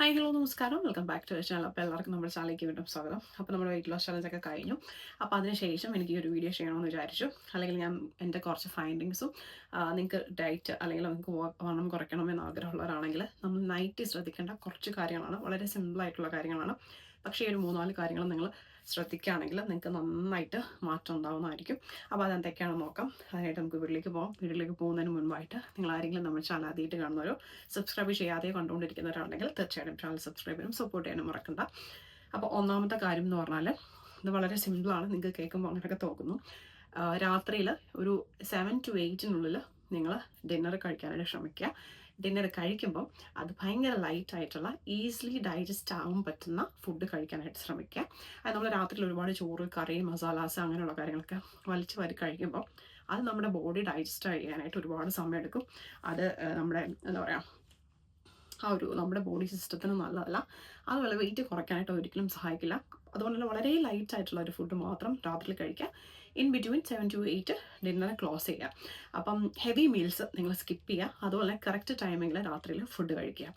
Hi hello നമസ്കാരം. Welcome back to channel അപ്പോൾ എല്ലാവർക്കും നമ്മുടെ ചാനലിലേക്ക് വീണ്ടും സ്വാഗതം. അപ്പോൾ നമ്മുടെ വെയിറ്റ് ലോസ് ചലഞ്ച് ഒക്കെ കഴിഞ്ഞു. അപ്പോൾ അതിനുശേഷം എനിക്ക് ഒരു വീഡിയോ ചെയ്യണമെന്ന് വിചാരിച്ചു. അല്ലെങ്കിൽ ഞാൻ എന്റെ കുറച്ച് ഫൈൻഡിങ്സും നിങ്ങൾക്ക് ഡയറ്റ് അല്ലെങ്കിൽ നിങ്ങൾക്ക് വണ്ണം കുറയ്ക്കണമെന്ന് ആഗ്രഹമുള്ളവരാണെങ്കിൽ നമ്മൾ നൈറ്റ് ശ്രദ്ധിക്കേണ്ട കുറച്ച് കാര്യങ്ങളാണ്. വളരെ സിമ്പിളായിട്ടുള്ള കാര്യങ്ങളാണ്. പക്ഷേ ഒരു മൂന്നാൽ കാര്യങ്ങൾ നിങ്ങൾ ശ്രദ്ധിക്കുകയാണെങ്കിൽ നിങ്ങൾക്ക് നന്നായിട്ട് മാറ്റം ഉണ്ടാവുന്നതായിരിക്കും. അപ്പോൾ അതെന്തൊക്കെയാണെന്ന് നോക്കാം. അതിനായിട്ട് നമുക്ക് വീട്ടിലേക്ക് പോകാം വീട്ടിലേക്ക് പോകുന്നതിന് മുൻപായിട്ട് നിങ്ങൾ ആരെങ്കിലും നമ്മൾ ചാനൽ ആദ്യമായിട്ട് കാണുന്നവരോ സബ്സ്ക്രൈബ് ചെയ്യാതെ കണ്ടുകൊണ്ടിരിക്കുന്നവരാണെങ്കിൽ തീർച്ചയായിട്ടും ചാനൽ സബ്സ്ക്രൈബ് ചെയ്യാനും സപ്പോർട്ട് ചെയ്യാനും മറക്കണ്ട. അപ്പോൾ ഒന്നാമത്തെ കാര്യം എന്ന് പറഞ്ഞാൽ ഇത് വളരെ സിമ്പിളാണ് നിങ്ങൾക്ക് കേൾക്കുമ്പോൾ അങ്ങനെയൊക്കെ തോന്നുന്നു രാത്രിയിൽ ഒരു സെവൻ ടു എയ്റ്റിനുള്ളിൽ നിങ്ങൾ ഡിന്നർ കഴിക്കാനായിട്ട് ശ്രമിക്കുക. ഡിന്നർ കഴിക്കുമ്പോൾ അത് ഭയങ്കര ലൈറ്റ് ആയിട്ടുള്ള ഈസിലി ഡൈജസ്റ്റ് ആവാൻ പറ്റുന്ന ഫുഡ് കഴിക്കാനായിട്ട് ശ്രമിക്കുക. അത് നമ്മൾ രാത്രിയിൽ ഒരുപാട് ചോറ് കറി മസാലാസ് അങ്ങനെയുള്ള കാര്യങ്ങളൊക്കെ വലിച്ചു വാരി കഴിക്കുമ്പോൾ അത് നമ്മുടെ ബോഡി ഡൈജസ്റ്റ് ചെയ്യാനായിട്ട് ഒരുപാട് സമയം എടുക്കും അത് നമ്മുടെ എന്താ പറയുക ആ ഒരു നമ്മുടെ ബോഡി സിസ്റ്റത്തിന് നല്ലതല്ല. അതുപോലെ വെയിറ്റ് കുറയ്ക്കാനായിട്ട് ഒരിക്കലും സഹായിക്കില്ല. അതുകൊണ്ട് വളരെ ലൈറ്റ് ആയിട്ടുള്ള ഒരു ഫുഡ് മാത്രം രാത്രി കഴിക്കുക. In between seven to eight dinner close ചെയ്യുക. അപ്പം ഹെവി മീൽസ് നിങ്ങൾ സ്കിപ്പ് ചെയ്യുക. അതുപോലെ കറക്റ്റ് ടൈമിങ്ങിൽ രാത്രിയിൽ ഫുഡ് കഴിക്കുക.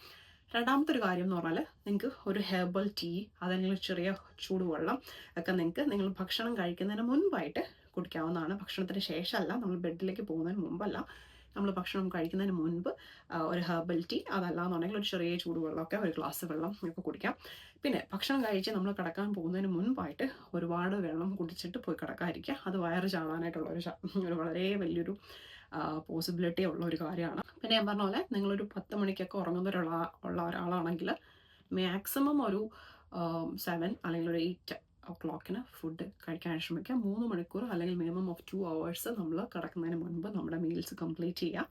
രണ്ടാമത്തെ ഒരു കാര്യം എന്ന് പറഞ്ഞാൽ നിങ്ങൾക്ക് ഒരു ഹെർബൽ ടീ അതല്ലെങ്കിൽ ചെറിയ ചൂടുവെള്ളം ഒക്കെ നിങ്ങൾക്ക് നിങ്ങൾ ഭക്ഷണം കഴിക്കുന്നതിന് മുൻപായിട്ട് കുടിക്കാവുന്നതാണ്. ഭക്ഷണത്തിന് ശേഷമല്ല നമ്മൾ ബെഡിലേക്ക് പോകുന്നതിന് മുമ്പല്ല. നമ്മൾ ഭക്ഷണം കഴിക്കുന്നതിന് മുൻപ് ഒരു ഹെർബൽ ടീ അതല്ലാന്നുണ്ടെങ്കിൽ ഒരു ചെറിയ ചൂടുവെള്ളമൊക്കെ ഒരു ഗ്ലാസ് വെള്ളം ഒക്കെ കുടിക്കാം. പിന്നെ ഭക്ഷണം കഴിച്ച് നമ്മൾ കിടക്കാൻ പോകുന്നതിന് മുൻപായിട്ട് ഒരുപാട് വെള്ളം കുടിച്ചിട്ട് പോയി കിടക്കാതിരിക്കുക. അത് വയറ് ചാടാനായിട്ടുള്ള ഒരു ഒരു വളരെ വലിയൊരു പോസിബിലിറ്റി ഉള്ള ഒരു കാര്യമാണ്. പിന്നെ ഞാൻ പറഞ്ഞ പോലെ നിങ്ങളൊരു പത്ത് മണിക്കൊക്കെ ഉറങ്ങുന്ന ഉള്ള ഒരാളാണെങ്കിൽ മാക്സിമം ഒരു സെവൻ അല്ലെങ്കിൽ ഒരു എയ്റ്റ് ഓ ക്ലോക്കിന് ഫുഡ് കഴിക്കാൻ ശ്രമിക്കുക മൂന്ന് മണിക്കൂർ അല്ലെങ്കിൽ മിനിമം ഓഫ് ടു അവേഴ്സ് നമ്മൾ കിടക്കുന്നതിന് മുൻപ് നമ്മുടെ മീൽസ് കംപ്ലീറ്റ് ചെയ്യുക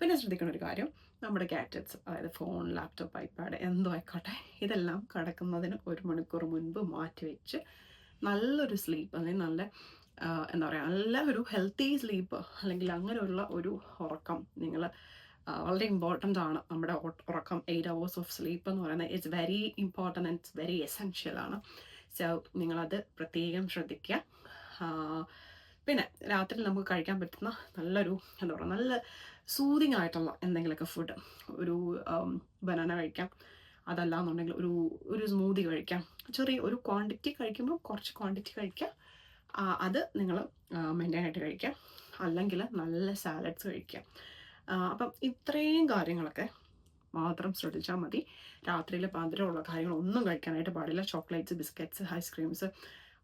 പിന്നെ ശ്രദ്ധിക്കുന്ന ഒരു കാര്യം നമ്മുടെ ഗാഡ്ജറ്റ്സ് അതായത് ഫോൺ ലാപ്ടോപ്പ് ഐപാഡ് എന്തോ ആയിക്കോട്ടെ ഇതെല്ലാം കിടക്കുന്നതിന് ഒരു മണിക്കൂർ മുൻപ് മാറ്റി വെച്ച് നല്ലൊരു സ്ലീപ്പ് അല്ലെങ്കിൽ നല്ല എന്താ പറയുക നല്ല ഒരു ഹെൽത്തി സ്ലീപ്പ് അല്ലെങ്കിൽ അങ്ങനെയുള്ള ഒരു ഉറക്കം നിങ്ങൾ വളരെ ഇമ്പോർട്ടന്റ് ആണ് നമ്മുടെ ഉറക്കം എയ്റ്റ് അവേഴ്സ് ഓഫ് സ്ലീപ്പ് എന്ന് പറയുന്നത്. It's very important and it's very essential ആണ്. സോ നിങ്ങളത് പ്രത്യേകം ശ്രദ്ധിക്കുക പിന്നെ രാത്രി നമുക്ക് കഴിക്കാൻ പറ്റുന്ന നല്ലൊരു എന്താ പറയുക നല്ല സൂതിങ് ആയിട്ടുള്ള എന്തെങ്കിലുമൊക്കെ ഫുഡ് ഒരു ബനാന കഴിക്കാം. അതല്ല എന്നുണ്ടെങ്കിൽ ഒരു ഒരു സ്മൂതി കഴിക്കാം. ചെറിയ ഒരു ക്വാണ്ടിറ്റി കഴിക്കുമ്പോൾ കുറച്ച് ക്വാണ്ടിറ്റി കഴിക്കാം. അത് നിങ്ങൾ മെയിന്റെയിൻ ആയിട്ട് കഴിക്കാം. അല്ലെങ്കിൽ നല്ല സാലഡ്സ് കഴിക്കാം. അപ്പം ഇത്രയും കാര്യങ്ങളൊക്കെ മാത്രം ശ്രദ്ധിച്ചാൽ മതി. രാത്രിയിൽ പാതിരമുള്ള കാര്യങ്ങളൊന്നും കഴിക്കാനായിട്ട് പാടില്ല. ചോക്ലേറ്റ്സ് ബിസ്ക്കറ്റ്സ് ഐസ്ക്രീംസ്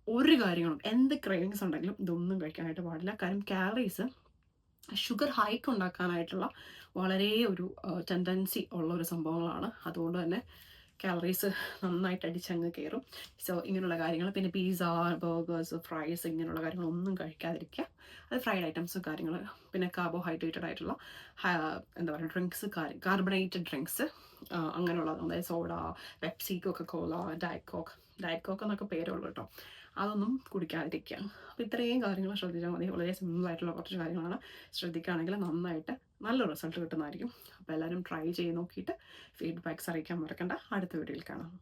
ഒരു കാര്യങ്ങളും എന്ത് ക്രേവിങ്സ് ഉണ്ടെങ്കിലും ഇതൊന്നും കഴിക്കാനായിട്ട് പാടില്ല. കാര്യം കാലറീസ് ഷുഗർ ഹൈക്ക് ഉണ്ടാക്കാനായിട്ടുള്ള വളരെ ഒരു ടെൻഡൻസി ഉള്ള ഒരു സംഭവങ്ങളാണ്. അതുകൊണ്ട് തന്നെ കാലറീസ് നന്നായിട്ട് അടിച്ചങ്ങ് കയറും. സോ ഇങ്ങനെയുള്ള കാര്യങ്ങൾ. പിന്നെ പിസ്സ ബർഗേഴ്സ് ഫ്രൈസ് ഇങ്ങനെയുള്ള കാര്യങ്ങളൊന്നും കഴിക്കാതിരിക്കുക. അത് ഫ്രൈഡ് ഐറ്റംസും കാര്യങ്ങൾ പിന്നെ കാർബോഹൈഡ്രേറ്റഡ് ആയിട്ടുള്ള എന്താ പറയുക ഡ്രിങ്ക്സ് കാർബണേറ്റഡ് ഡ്രിങ്ക്സ് അങ്ങനെയുള്ളത്. അതായത് soda Pepsi Coca diet Coke diet Coke എന്നൊക്കെ പേരുള്ളൂ കേട്ടോ. അതൊന്നും കുടിക്കാതിരിക്കുക. അപ്പോൾ ഇത്രയും കാര്യങ്ങൾ ശ്രദ്ധിച്ചാൽ മതി. വളരെ സിമ്പിളായിട്ടുള്ള കുറച്ച് കാര്യങ്ങളാണ് ശ്രദ്ധിക്കുകയാണെങ്കിൽ നന്നായിട്ട് നല്ല റിസൾട്ട് കിട്ടുന്നതായിരിക്കും. അപ്പോൾ എല്ലാവരും ട്രൈ ചെയ്ത് നോക്കിയിട്ട് ഫീഡ്ബാക്ക്സ് അറിയിക്കാൻ മറക്കണ്ട. അടുത്ത വീഡിയോയിൽ കാണാം.